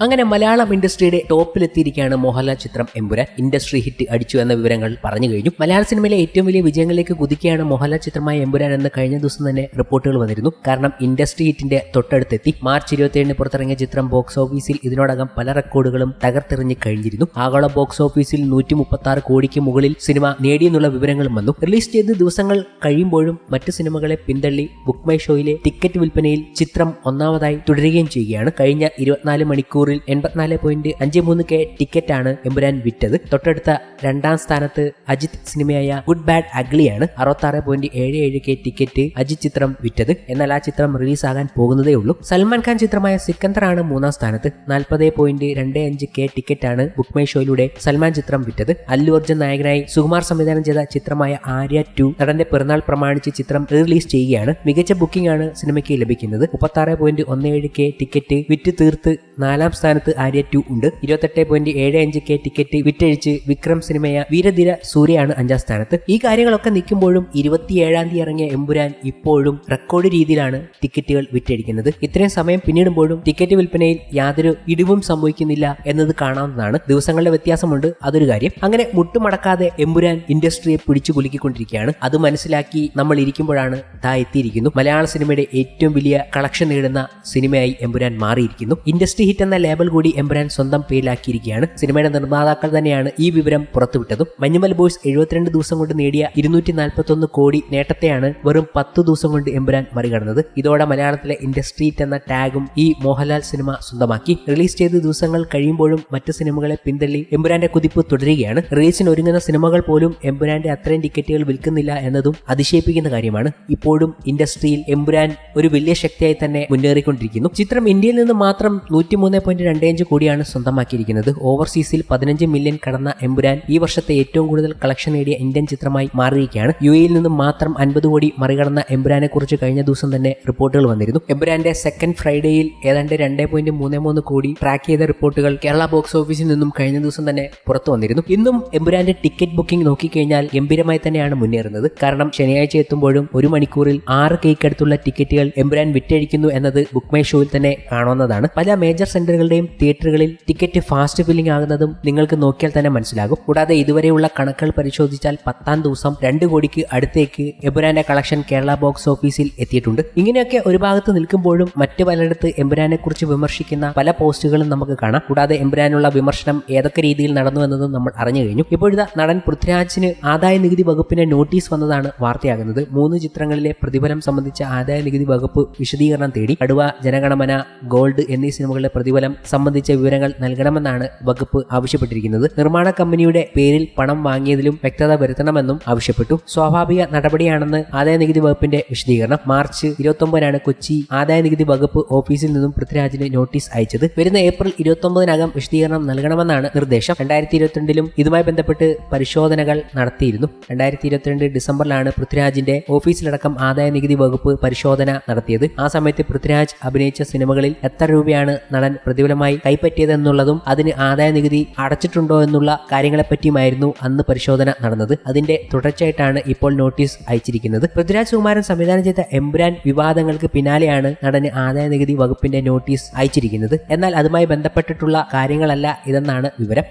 അങ്ങനെ മലയാളം ഇൻഡസ്ട്രിയുടെ ടോപ്പിലെത്തിയിരിക്കുകയാണ് മോഹൻലാൽ ചിത്രം Empuraan. Industry hit അടിച്ചു എന്ന വിവരങ്ങൾ പറഞ്ഞു കഴിഞ്ഞു. മലയാള സിനിമയിലെ ഏറ്റവും വലിയ വിജയങ്ങളിലേക്ക് കുതിക്കുകയാണ് മോഹൻലാൽ ചിത്രമായ എമ്പുരാൻ എന്ന് കഴിഞ്ഞ ദിവസം തന്നെ റിപ്പോർട്ടുകൾ വന്നിരുന്നു. കാരണം ഇൻഡസ്ട്രി ഹിറ്റിന്റെ തൊട്ടടുത്തെത്തി. മാർച്ച് ഇരുപത്തിയേഴിന് പുറത്തിറങ്ങിയ ചിത്രം ബോക്സ് ഓഫീസിൽ ഇതിനോടകം പല റെക്കോർഡുകളും തകർത്തെറിഞ്ഞ് കഴിഞ്ഞിരുന്നു. ആഗോള ബോക്സ് ഓഫീസിൽ നൂറ്റി മുപ്പത്തി ആറ് കോടിക്ക് മുകളിൽ സിനിമ നേടിയെന്നുള്ള വിവരങ്ങളും വന്നു. റിലീസ് ചെയ്ത് ദിവസങ്ങൾ കഴിയുമ്പോഴും മറ്റ് സിനിമകളെ പിന്തള്ളി ബുക്ക് മൈ ഷോയിലെ ടിക്കറ്റ് വിൽപ്പനയിൽ ചിത്രം ഒന്നാമതായി തുടരുകയും ചെയ്യുകയാണ്. കഴിഞ്ഞ ഇരുപത്തിനാല് മണിക്കൂറിൽ എൺപത്തിനാല് പോയിന്റ് അഞ്ച് മൂന്ന് കെ ടിക്കറ്റാണ് എമ്പുരാൻ വിറ്റത്. തൊട്ടടുത്ത രണ്ടാം സ്ഥാനത്ത് അജിത് സിനിമയായ ഗുഡ് ബാഡ് അഗ്ലിയാണ് അറുപത്തി ആറ് പോയിന്റ് ഏഴ് ഏഴ് കെ ടിക്കറ്റ് അജിത് ചിത്രം വിറ്റത്. എന്നാൽ ആ ചിത്രം റിലീസാകാൻ പോകുന്നതേ ഉള്ളൂ. സൽമാൻ ഖാൻ ചിത്രമായ സിക്കന്ദർ ആണ് മൂന്നാം സ്ഥാനത്ത്. നാൽപ്പത് പോയിന്റ് രണ്ട് അഞ്ച് കെ ടിക്കറ്റാണ് ബുക്ക് മൈ ഷോയിലൂടെ സൽമാൻ ചിത്രം വിറ്റത്. അല്ലു അർജുൻ നായകനായി സുകുമാർ സംവിധാനം ചെയ്ത ചിത്രമായ ആര്യ ടു നടന്റെ പിറന്നാൾ പ്രമാണിച്ച് ചിത്രം റിലീസ് ചെയ്യുകയാണ്. മികച്ച ബുക്കിംഗ് ആണ് സിനിമയ്ക്ക് ലഭിക്കുന്നത്. മുപ്പത്തി ആറ് പോയിന്റ് ഒന്ന് ഏഴ് കെ ടിക്കറ്റ് വിറ്റ് തീർത്ത് നാലാം സ്ഥാനത്ത് ആര്യ ടു ഉണ്ട്. ഇരുപത്തെട്ട് പോയിന്റ് ഏഴ് അഞ്ച് കെ ടിക്കറ്റ് വിറ്റഴിച്ച് വിക്രം സിനിമയ വീരധീര സൂര്യയാണ് അഞ്ചാം സ്ഥാനത്ത്. ഈ കാര്യങ്ങളൊക്കെ നിൽക്കുമ്പോഴും ഇരുപത്തിയേഴാം തീയതി ഇറങ്ങിയ എമ്പുരാൻ ഇപ്പോഴും റെക്കോർഡ് രീതിയിലാണ് ടിക്കറ്റുകൾ വിറ്റഴിക്കുന്നത്. ഇത്രയും സമയം പിന്നിടുമ്പോഴും ടിക്കറ്റ് വിൽപ്പനയിൽ യാതൊരു ഇടിവും സംഭവിക്കുന്നില്ല എന്നത് കാണാവുന്നതാണ്. ദിവസങ്ങളുടെ വ്യത്യാസമുണ്ട്. അതൊരു കാര്യം. അങ്ങനെ മുട്ടുമടക്കാതെ എമ്പുരാൻ ഇൻഡസ്ട്രിയെ പിടിച്ചു കുലുക്കിക്കൊണ്ടിരിക്കുകയാണ്. അത് മനസ്സിലാക്കി നമ്മൾ ഇരിക്കുമ്പോഴാണ് താ എത്തിയിരിക്കുന്നു. മലയാള സിനിമയുടെ ഏറ്റവും വലിയ കളക്ഷൻ നേടുന്ന സിനിമയായി എമ്പുരാൻ മാറിയിരിക്കുന്നു. ഇൻഡസ്ട്രി ഹിറ്റ് എന്ന ലേബൽ കൂടി എംബ്രാൻ സ്വന്തം പേരിലാക്കിയിരിക്കുകയാണ്. സിനിമയുടെ നിർമ്മാതാക്കൾ തന്നെയാണ് ഈ വിവരം പുറത്തുവിട്ടതും. മഞ്ഞുമൽ ബോയ്സ് എഴുപത്തിരണ്ട് ദിവസം കൊണ്ട് നേടിയ ഇരുന്നൂറ്റി നാൽപ്പത്തൊന്ന് കോടി നേട്ടത്തെയാണ് വെറും പത്ത് ദിവസം കൊണ്ട് എംബ്രാൻ മറികടന്നത്. ഇതോടെ മലയാളത്തിലെ ഇൻഡസ്ട്രീറ്റ് എന്ന ടാഗും ഈ മോഹൻലാൽ സിനിമ സ്വന്തമാക്കി. റിലീസ് ചെയ്ത ദിവസങ്ങൾ കഴിയുമ്പോഴും മറ്റ് സിനിമകളെ പിന്തള്ളി എംബുരാന്റെ കുതിപ്പ് തുടരുകയാണ്. റിലീസിന് ഒരുങ്ങുന്ന സിനിമകൾ പോലും എംബുരാന്റെ അത്രയും ടിക്കറ്റുകൾ വിൽക്കുന്നില്ല എന്നതും അതിശയിപ്പിക്കുന്ന കാര്യമാണ്. ഇപ്പോഴും ഇൻഡസ്ട്രിയിൽ എംബ്രാൻ ഒരു വലിയ ശക്തിയായി തന്നെ മുന്നേറിക്കൊണ്ടിരിക്കുന്നു. ചിത്രം ഇന്ത്യയിൽ നിന്ന് മാത്രം നൂറ്റിമൂന്ന് പോയിന്റ് രണ്ട് അഞ്ച് കോടിയാണ് സ്വന്തമാക്കിയിരിക്കുന്നത്. ഓവർസീസിൽ പതിനഞ്ച് മില്യൺ കടന്ന എമ്പുരാൻ ഈ വർഷത്തെ ഏറ്റവും കൂടുതൽ കളക്ഷൻ നേടിയ ഇന്ത്യൻ ചിത്രമായി മാറിയിരിക്കുകയാണ്. യു എയിൽ നിന്നും മാത്രം അൻപത് കോടി മറികടന്ന എമ്പുരാനെ കുറിച്ച് കഴിഞ്ഞ ദിവസം തന്നെ റിപ്പോർട്ടുകൾ വന്നിരുന്നു. എമ്പുരാന്റെ സെക്കൻഡ് ഫ്രൈഡേയിൽ ഏതാണ്ട് രണ്ട് പോയിന്റ് മൂന്ന് മൂന്ന് കോടി ട്രാക്ക് ചെയ്ത റിപ്പോർട്ടുകൾ കേരള ബോക്സ് ഓഫീസിൽ നിന്നും കഴിഞ്ഞ ദിവസം തന്നെ പുറത്തു വന്നിരുന്നു. ഇന്നും എമ്പുരാന്റെ ടിക്കറ്റ് ബുക്കിംഗ് നോക്കിക്കഴിഞ്ഞാൽ ഗംഭീരമായി തന്നെയാണ് മുന്നേറുന്നത്. കാരണം ശനിയാഴ്ച എത്തുമ്പോഴും ഒരു മണിക്കൂറിൽ ആറ് കേക്ക് അടുത്തുള്ള ടിക്കറ്റുകൾ എമ്പുരാൻ വിറ്റഴിക്കുന്നു എന്നത് ബുക്ക് മൈ ഷോയിൽ തന്നെ കാണുന്നതാണ്. പല മേജർ സെന്ററുകളുടെയും തിയേറ്ററുകളിൽ ടിക്കറ്റ് ഫാസ്റ്റ് ഫില്ലിംഗ് ആകുന്നതും നിങ്ങൾക്ക് നോക്കിയാൽ തന്നെ മനസ്സിലാകും. കൂടാതെ ഇതുവരെയുള്ള കണക്കുകൾ പരിശോധിച്ചാൽ പത്താം ദിവസം രണ്ട് കോടിക്ക് അടുത്തേക്ക് എമ്പുരാന്റെ കളക്ഷൻ കേരള ബോക്സ് ഓഫീസിൽ എത്തിയിട്ടുണ്ട്. ഇങ്ങനെയൊക്കെ ഒരു ഭാഗത്ത് നിൽക്കുമ്പോഴും മറ്റു പലയിടത്ത് എമ്പുരാനെ കുറിച്ച് വിമർശിക്കുന്ന പല പോസ്റ്റുകളും നമുക്ക് കാണാം. കൂടാതെ എമ്പുരാനുള്ള വിമർശനം ഏതൊക്കെ രീതിയിൽ നടന്നു എന്നതും നമ്മൾ അറിഞ്ഞു കഴിഞ്ഞു. ഇപ്പോഴത്തെ നടൻ പൃഥ്വിരാജിന് ആദായ നികുതി വകുപ്പിന്റെ നോട്ടീസ് വന്നതാണ് വാർത്തയാകുന്നത്. മൂന്ന് ചിത്രങ്ങളിലെ പ്രതിഫലം സംബന്ധിച്ച ആദായ നികുതി വകുപ്പ് വിശദീകരണം തേടി. കടുവ ജനഗണമന ഗോൾഡ് എന്നീ സിനിമകളുടെ പ്രതിഫലം സംബന്ധിച്ച വിവരങ്ങൾ നൽകണമെന്നാണ് വകുപ്പ് ആവശ്യപ്പെട്ടിരിക്കുന്നത്. നിർമ്മാണ കമ്പനിയുടെ പേരിൽ പണം വാങ്ങിയതിലും വ്യക്തത വരുത്തണമെന്നും ആവശ്യപ്പെട്ടു. സ്വാഭാവിക നടപടിയാണെന്ന് ആദായ നികുതി വകുപ്പിന്റെ വിശദീകരണം. മാർച്ച് ഇരുപത്തൊമ്പതിനാണ് കൊച്ചി ആദായ നികുതി വകുപ്പ് ഓഫീസിൽ നിന്നും പൃഥ്വിരാജിന് നോട്ടീസ് അയച്ചത്. വരുന്ന ഏപ്രിൽ ഇരുപത്തൊമ്പതിനകം വിശദീകരണം നൽകണമെന്നാണ് നിർദ്ദേശം. രണ്ടായിരത്തി ഇരുപത്തിരണ്ടിലും ഇതുമായി ബന്ധപ്പെട്ട് പരിശോധനകൾ നടത്തിയിരുന്നു. രണ്ടായിരത്തി ഇരുപത്തിരണ്ട് ഡിസംബറിലാണ് പൃഥ്വിരാജിന്റെ ഓഫീസിലടക്കം ആദായ നികുതി വകുപ്പ് പരിശോധന നടത്തിയത്. ആ സമയത്ത് പൃഥ്വിരാജ് അഭിനയിച്ച സിനിമകളിൽ എത്ര രൂപയാണ് നടൻ പ്രതിഫലമായി കൈപ്പറ്റിയതെന്നുള്ളതും അതിന് ആദായ നികുതി അടച്ചിട്ടുണ്ടോ എന്നുള്ള കാര്യങ്ങളെപ്പറ്റിയുമായിരുന്നു അന്ന് പരിശോധന നടന്നത്. അതിന്റെ തുടർച്ചയായിട്ടാണ് ഇപ്പോൾ നോട്ടീസ് അയച്ചിരിക്കുന്നത്. പൃഥ്വിരാജ് കുമാരൻ സംവിധാനം ചെയ്ത എംബ്രാൻ വിവാദങ്ങൾക്ക് പിന്നാലെയാണ് നടന് ആദായ നികുതി വകുപ്പിന്റെ നോട്ടീസ് അയച്ചിരിക്കുന്നത്. എന്നാൽ അതുമായി ബന്ധപ്പെട്ടിട്ടുള്ള കാര്യങ്ങളല്ല ഇതെന്നാണ് വിവരം.